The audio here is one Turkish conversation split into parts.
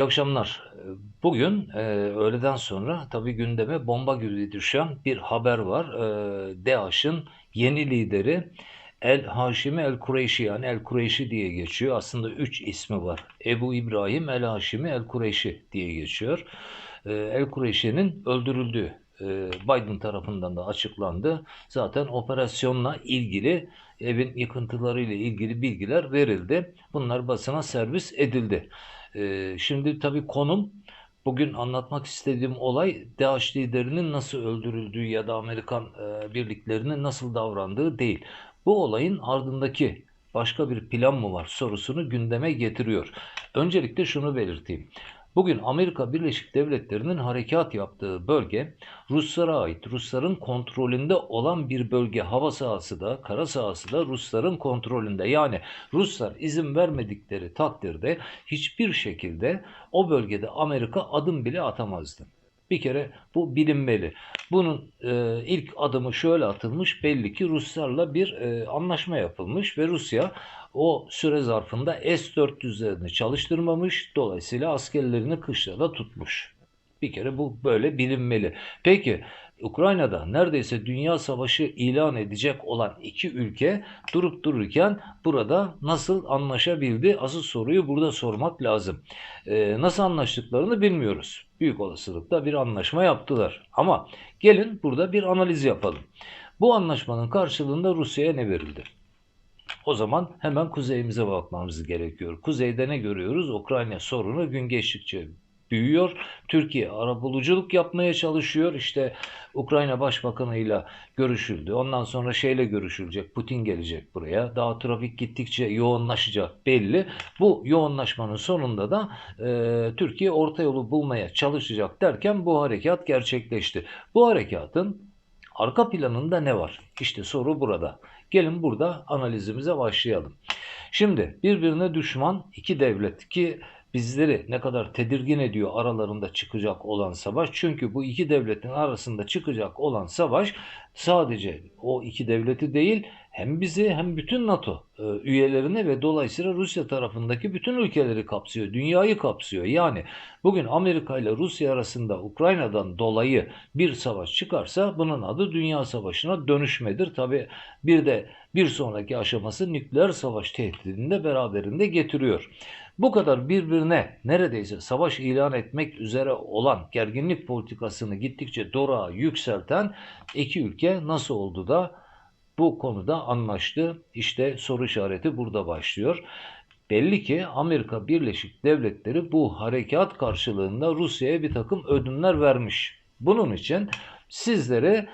İyi akşamlar. Bugün e, öğleden sonra tabii gündeme bomba gibi düşen bir haber var. E, DAEŞ'in yeni lideri El Haşimi El Kureyşi yani El Kureyşi diye geçiyor. Aslında üç ismi var. Ebu İbrahim El Haşimi El Kureyşi diye geçiyor. E, El Kureyşi'nin öldürüldüğü e, Biden tarafından da açıklandı. Zaten operasyonla ilgili evin yıkıntılarıyla ilgili bilgiler verildi. Bunlar basına servis edildi. E, şimdi tabii konum bugün anlatmak istediğim olay DAEŞ liderinin nasıl öldürüldüğü ya da Amerikan e, birliklerinin nasıl davrandığı değil. Bu olayın ardındaki başka bir plan mı var sorusunu gündeme getiriyor. Öncelikle şunu belirteyim. Bugün Amerika Birleşik Devletleri'nin harekat yaptığı bölge Ruslara ait, Rusların kontrolünde olan bir bölge. Hava sahası da, kara sahası da Rusların kontrolünde. Yani Ruslar izin vermedikleri takdirde hiçbir şekilde o bölgede Amerika adım bile atamazdı. Bir kere bu bilinmeli. Bunun e, ilk adımı şöyle atılmış. Belli ki Ruslarla bir e, anlaşma yapılmış ve Rusya o süre zarfında S-400'lerini çalıştırmamış. Dolayısıyla askerlerini kışlada tutmuş. Bir kere bu böyle bilinmeli. Peki Ukrayna'da neredeyse dünya savaşı ilan edecek olan iki ülke durup dururken burada nasıl anlaşabildi? Asıl soruyu burada sormak lazım. Ee, nasıl anlaştıklarını bilmiyoruz. Büyük olasılıkla bir anlaşma yaptılar. Ama gelin burada bir analiz yapalım. Bu anlaşmanın karşılığında Rusya'ya ne verildi? O zaman hemen kuzeyimize bakmamız gerekiyor. Kuzeyde ne görüyoruz? Ukrayna sorunu gün geçtikçe büyüyor. Türkiye arabuluculuk yapmaya çalışıyor. İşte Ukrayna Başbakanı ile görüşüldü. Ondan sonra şeyle görüşülecek. Putin gelecek buraya. Daha trafik gittikçe yoğunlaşacak belli. Bu yoğunlaşmanın sonunda da e, Türkiye orta yolu bulmaya çalışacak derken bu harekat gerçekleşti. Bu harekatın arka planında ne var? İşte soru burada. Gelin burada analizimize başlayalım. Şimdi birbirine düşman iki devlet ki bizleri ne kadar tedirgin ediyor aralarında çıkacak olan savaş. Çünkü bu iki devletin arasında çıkacak olan savaş sadece o iki devleti değil hem bizi hem bütün NATO e, üyelerini ve dolayısıyla Rusya tarafındaki bütün ülkeleri kapsıyor, dünyayı kapsıyor. Yani bugün Amerika ile Rusya arasında Ukrayna'dan dolayı bir savaş çıkarsa bunun adı dünya savaşına dönüşmedir. Tabi bir de bir sonraki aşaması nükleer savaş tehdidini de beraberinde getiriyor. Bu kadar birbirine neredeyse savaş ilan etmek üzere olan gerginlik politikasını gittikçe dorağa yükselten iki ülke nasıl oldu da bu konuda anlaştı. İşte soru işareti burada başlıyor. Belli ki Amerika Birleşik Devletleri bu harekat karşılığında Rusya'ya bir takım ödünler vermiş. Bunun için sizleri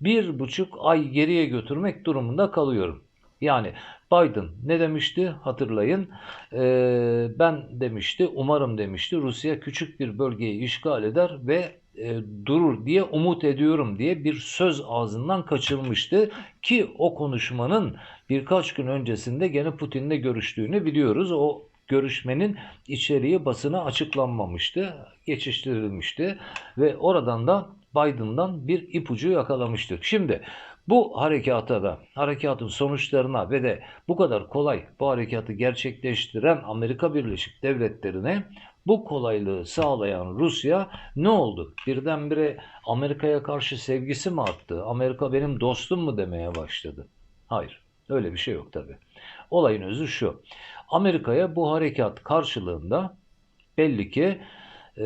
bir buçuk ay geriye götürmek durumunda kalıyorum. Yani Biden ne demişti hatırlayın. Ee, ben demişti umarım demişti Rusya küçük bir bölgeyi işgal eder ve e, durur diye umut ediyorum diye bir söz ağzından kaçılmıştı ki o konuşmanın birkaç gün öncesinde gene Putin'le görüştüğünü biliyoruz. O görüşmenin içeriği basına açıklanmamıştı, geçiştirilmişti ve oradan da Biden'dan bir ipucu yakalamıştık. Şimdi bu harekata da, harekatın sonuçlarına ve de bu kadar kolay bu harekatı gerçekleştiren Amerika Birleşik Devletleri'ne bu kolaylığı sağlayan Rusya ne oldu? Birdenbire Amerika'ya karşı sevgisi mi arttı? Amerika benim dostum mu demeye başladı? Hayır, öyle bir şey yok tabi. Olayın özü şu. Amerika'ya bu harekat karşılığında belli ki e,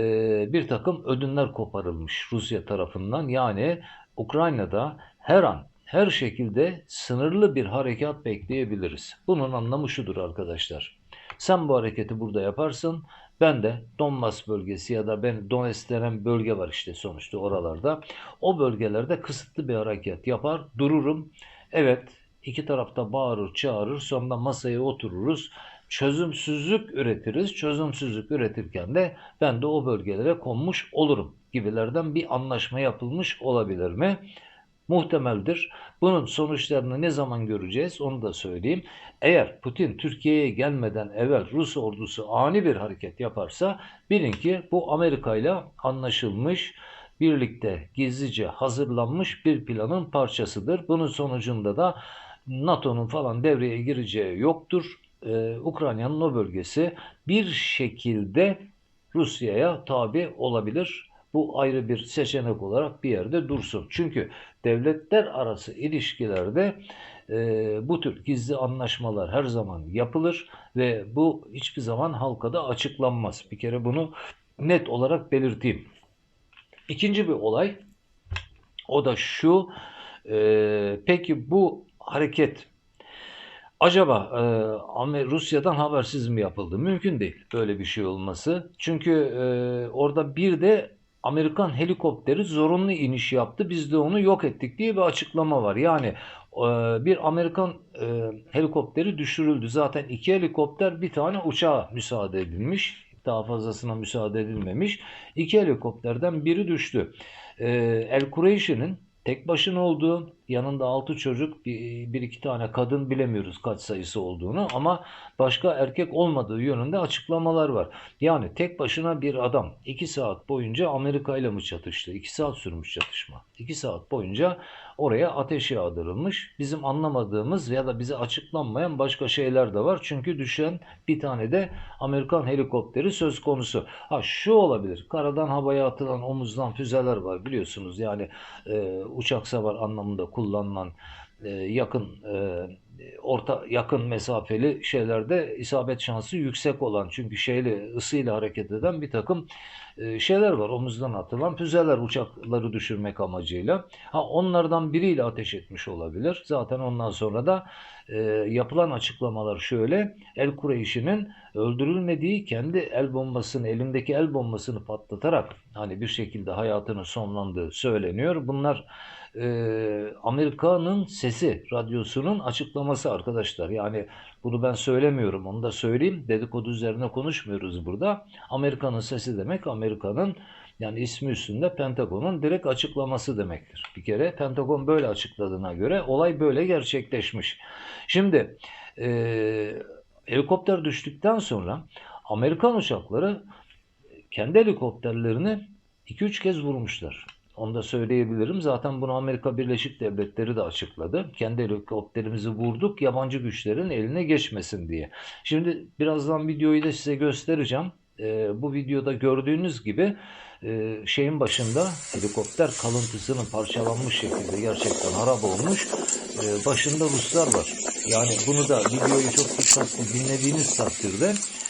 bir takım ödünler koparılmış Rusya tarafından. Yani Ukrayna'da her an her şekilde sınırlı bir harekat bekleyebiliriz. Bunun anlamı şudur arkadaşlar. Sen bu hareketi burada yaparsın. Ben de Donbas bölgesi ya da ben Donetsk denen bölge var işte sonuçta oralarda. O bölgelerde kısıtlı bir hareket yapar, dururum. Evet, iki tarafta bağırır, çağırır, sonra masaya otururuz. Çözümsüzlük üretiriz. Çözümsüzlük üretirken de ben de o bölgelere konmuş olurum gibilerden bir anlaşma yapılmış olabilir mi? Muhtemeldir. Bunun sonuçlarını ne zaman göreceğiz onu da söyleyeyim. Eğer Putin Türkiye'ye gelmeden evvel Rus ordusu ani bir hareket yaparsa bilin ki bu Amerika ile anlaşılmış, birlikte gizlice hazırlanmış bir planın parçasıdır. Bunun sonucunda da NATO'nun falan devreye gireceği yoktur. Ee, Ukrayna'nın o bölgesi bir şekilde Rusya'ya tabi olabilir. Bu ayrı bir seçenek olarak bir yerde dursun. Çünkü devletler arası ilişkilerde e, bu tür gizli anlaşmalar her zaman yapılır ve bu hiçbir zaman halka da açıklanmaz. Bir kere bunu net olarak belirteyim. İkinci bir olay o da şu. e, peki bu hareket acaba e, Rusya'dan habersiz mi yapıldı? Mümkün değil böyle bir şey olması. Çünkü e, orada bir de Amerikan helikopteri zorunlu iniş yaptı. Biz de onu yok ettik diye bir açıklama var. Yani e, bir Amerikan e, helikopteri düşürüldü. Zaten iki helikopter bir tane uçağa müsaade edilmiş. Daha fazlasına müsaade edilmemiş. İki helikopterden biri düştü. E, El Kureyşi'nin tek başına olduğu, yanında altı çocuk, bir, bir iki tane kadın bilemiyoruz kaç sayısı olduğunu ama başka erkek olmadığı yönünde açıklamalar var. Yani tek başına bir adam iki saat boyunca Amerika ile mi çatıştı? İki saat sürmüş çatışma. İki saat boyunca oraya ateş yağdırılmış. Bizim anlamadığımız ya da bize açıklanmayan başka şeyler de var. Çünkü düşen bir tane de Amerikan helikopteri söz konusu. Ha şu olabilir. Karadan havaya atılan omuzdan füzeler var biliyorsunuz. Yani e, uçak savar anlamında kullanılan e, yakın e, orta yakın mesafeli şeylerde isabet şansı yüksek olan çünkü şeyle ısıyla hareket eden bir takım e, şeyler var. Omuzdan atılan füzeler uçakları düşürmek amacıyla. Ha onlardan biriyle ateş etmiş olabilir. Zaten ondan sonra da e, yapılan açıklamalar şöyle. El Kureyşi'nin öldürülmediği kendi el bombasını, elindeki el bombasını patlatarak hani bir şekilde hayatını sonlandığı söyleniyor. Bunlar e, Amerika'nın sesi radyosunun açıklaması arkadaşlar. Yani bunu ben söylemiyorum onu da söyleyeyim. Dedikodu üzerine konuşmuyoruz burada. Amerika'nın sesi demek Amerika'nın yani ismi üstünde Pentagon'un direkt açıklaması demektir. Bir kere Pentagon böyle açıkladığına göre olay böyle gerçekleşmiş. Şimdi e, helikopter düştükten sonra Amerikan uçakları kendi helikopterlerini 2-3 kez vurmuşlar. Onu da söyleyebilirim. Zaten bunu Amerika Birleşik Devletleri de açıkladı. Kendi helikopterimizi vurduk yabancı güçlerin eline geçmesin diye. Şimdi birazdan videoyu da size göstereceğim. Ee, bu videoda gördüğünüz gibi e, şeyin başında helikopter kalıntısının parçalanmış şekilde gerçekten harap olmuş. E, başında Ruslar var. Yani bunu da videoyu çok dikkatli dinlediğiniz takdirde e,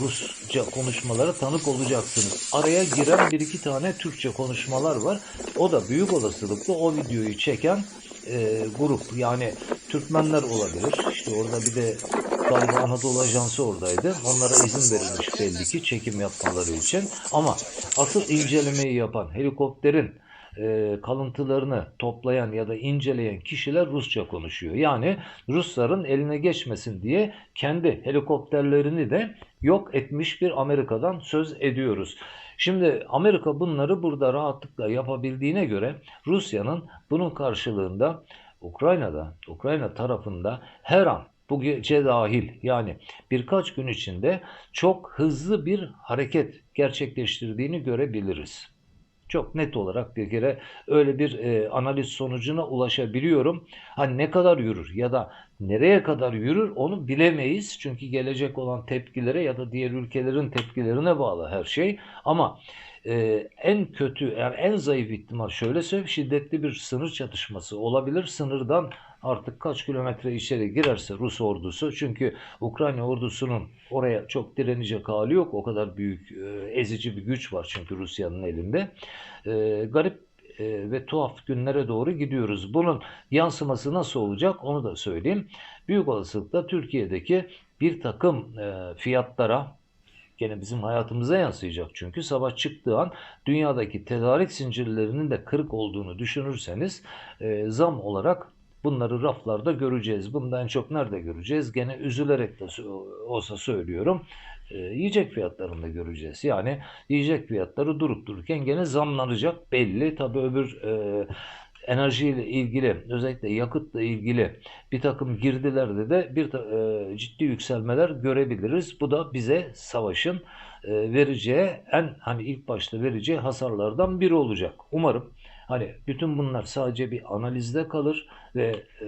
Rusça konuşmalara tanık olacaksınız. Araya giren bir iki tane Türkçe konuşmalar var. O da büyük olasılıkla o videoyu çeken e, grup yani Türkmenler olabilir. İşte orada bir de galiba Anadolu Ajansı oradaydı. Onlara izin verilmiş belli ki çekim yapmaları için. Ama asıl incelemeyi yapan helikopterin e, kalıntılarını toplayan ya da inceleyen kişiler Rusça konuşuyor. Yani Rusların eline geçmesin diye kendi helikopterlerini de yok etmiş bir Amerika'dan söz ediyoruz. Şimdi Amerika bunları burada rahatlıkla yapabildiğine göre Rusya'nın bunun karşılığında Ukrayna'da, Ukrayna tarafında her an bu gece dahil yani birkaç gün içinde çok hızlı bir hareket gerçekleştirdiğini görebiliriz. Çok net olarak bir kere öyle bir e, analiz sonucuna ulaşabiliyorum. Hani ne kadar yürür ya da nereye kadar yürür onu bilemeyiz. Çünkü gelecek olan tepkilere ya da diğer ülkelerin tepkilerine bağlı her şey. Ama e, en kötü yani en zayıf ihtimal şöyle söyleyeyim şiddetli bir sınır çatışması olabilir. Sınırdan artık kaç kilometre içeri girerse Rus ordusu çünkü Ukrayna ordusunun oraya çok direnecek hali yok. O kadar büyük e, ezici bir güç var çünkü Rusya'nın elinde. E, garip e, ve tuhaf günlere doğru gidiyoruz. Bunun yansıması nasıl olacak onu da söyleyeyim. Büyük olasılıkla Türkiye'deki bir takım fiyatlara gene bizim hayatımıza yansıyacak. Çünkü savaş çıktığı an dünyadaki tedarik zincirlerinin de kırık olduğunu düşünürseniz zam olarak bunları raflarda göreceğiz. Bundan çok nerede göreceğiz? Gene üzülerek de olsa söylüyorum. E, yiyecek fiyatlarında göreceğiz. Yani yiyecek fiyatları durup dururken gene zamlanacak belli. Tabi öbür e, enerjiyle ilgili özellikle yakıtla ilgili bir takım girdilerde de bir e, ciddi yükselmeler görebiliriz. Bu da bize savaşın e, vereceği en hani ilk başta vereceği hasarlardan biri olacak. Umarım hani bütün bunlar sadece bir analizde kalır ve e,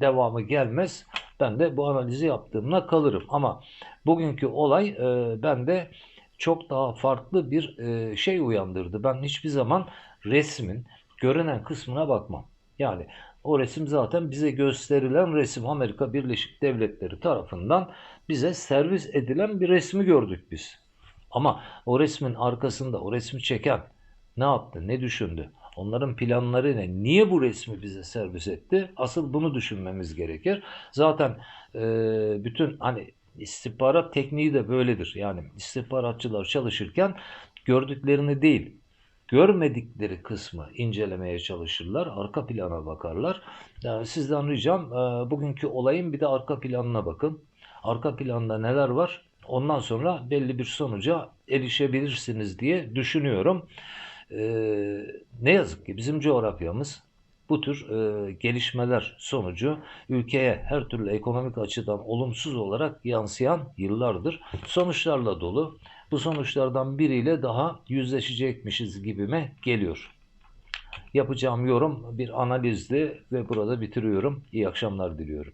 devamı gelmez. Ben de bu analizi yaptığımla kalırım. Ama bugünkü olay e, ben de çok daha farklı bir e, şey uyandırdı. Ben hiçbir zaman resmin görünen kısmına bakmam. Yani o resim zaten bize gösterilen resim Amerika Birleşik Devletleri tarafından bize servis edilen bir resmi gördük biz. Ama o resmin arkasında o resmi çeken ne yaptı, ne düşündü? Onların planları ne? Niye bu resmi bize servis etti? Asıl bunu düşünmemiz gerekir. Zaten e, bütün hani istihbarat tekniği de böyledir. Yani istihbaratçılar çalışırken gördüklerini değil, görmedikleri kısmı incelemeye çalışırlar. Arka plana bakarlar. Yani sizden ricam e, bugünkü olayın bir de arka planına bakın. Arka planda neler var? Ondan sonra belli bir sonuca erişebilirsiniz diye düşünüyorum. Ee, ne yazık ki bizim coğrafyamız bu tür e, gelişmeler sonucu ülkeye her türlü ekonomik açıdan olumsuz olarak yansıyan yıllardır. Sonuçlarla dolu. Bu sonuçlardan biriyle daha yüzleşecekmişiz gibime geliyor. Yapacağım yorum bir analizdi ve burada bitiriyorum. İyi akşamlar diliyorum.